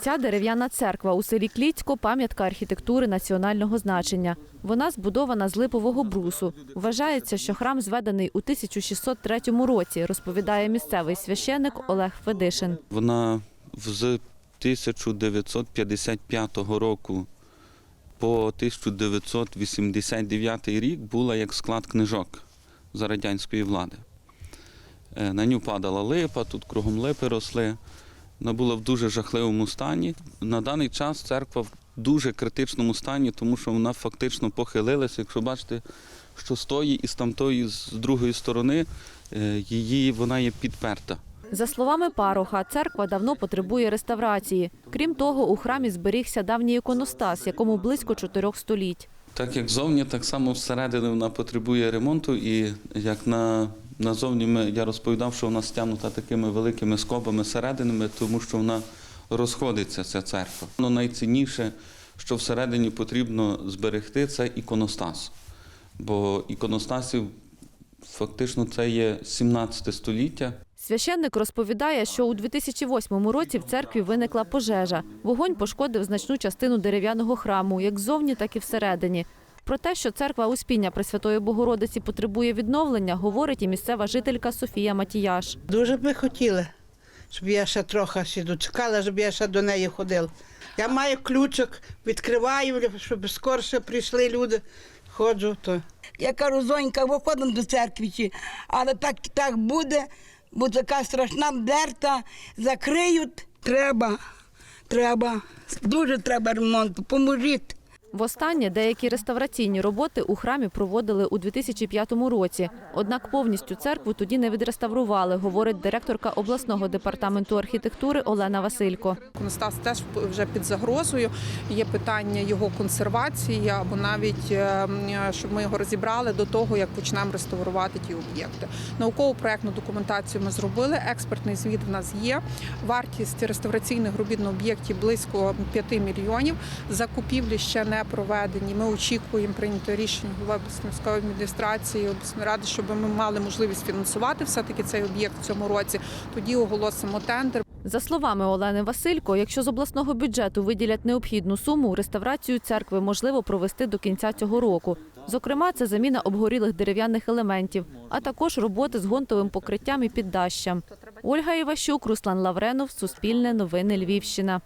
Ця дерев'яна церква у селі Кліцько – пам'ятка архітектури національного значення. Вона збудована з липового брусу. Вважається, що храм зведений у 1603 році, розповідає місцевий священник Олег Федишин. Вона з 1955 року по 1989 рік була як склад книжок за радянської влади. Е, На нього падала липа, тут кругом липи росли. Вона була в дуже жахливому стані. На даний час церква в дуже критичному стані, тому що вона фактично похилилася. Якщо бачите, що з тої і з тамтої, з другої сторони, е, її вона є підперта. За словами пароха, церква давно потребує реставрації. Крім того, у храмі зберігся давній іконостас, якому близько чотирьох століть. Так як зовні, так само всередині вона потребує ремонту. І як на, назовні ми, я розповідав, що вона стягнута такими великими скобами серединами, тому що вона розходиться, ця церква. Ну, найцінніше, що всередині потрібно зберегти, це іконостас. Бо іконостасів фактично це є 17 століття. Священник розповідає, що у 2008 році в церкві виникла пожежа. Вогонь пошкодив значну частину дерев'яного храму, як ззовні, так і всередині. Про те, що церква Успіння Пресвятої Богородиці потребує відновлення, говорить і місцева жителька Софія Матіяш. Дуже би хотіли, щоб я ще трохи ще дочекала, щоб я ще до неї ходила. Я маю ключик, відкриваю, щоб скорше прийшли люди. Ходжу, то Я кажу, зонька, виходимо до церкви, але так, так буде, бо така страшна дерта, закриють. Треба, треба, дуже треба ремонту, поможіть. Востаннє деякі реставраційні роботи у храмі проводили у 2005 році. Однак повністю церкву тоді не відреставрували, говорить директорка обласного департаменту архітектури Олена Василько. Іконостас теж вже під загрозою. Є питання його консервації або навіть е, щоб ми його розібрали до того, як почнемо реставрувати ті об'єкти. Наукову проектну документацію ми зробили. Експертний звіт в нас є. Вартість реставраційних робіт на об'єкті близько 5 мільйонів. Закупівлі ще не проведені. Ми очікуємо прийняти рішення голови обласної адміністрації обласної ради, щоб ми мали можливість фінансувати все таки цей об'єкт в цьому році. Тоді оголосимо тендер. За словами Олени Василько, якщо з обласного бюджету виділять необхідну суму, реставрацію церкви можливо провести до кінця цього року. Зокрема, це заміна обгорілих дерев'яних елементів, а також роботи з гонтовим покриттям і піддащам. Ольга Іващук, Руслан Лавренов, Суспільне новини Львівщина.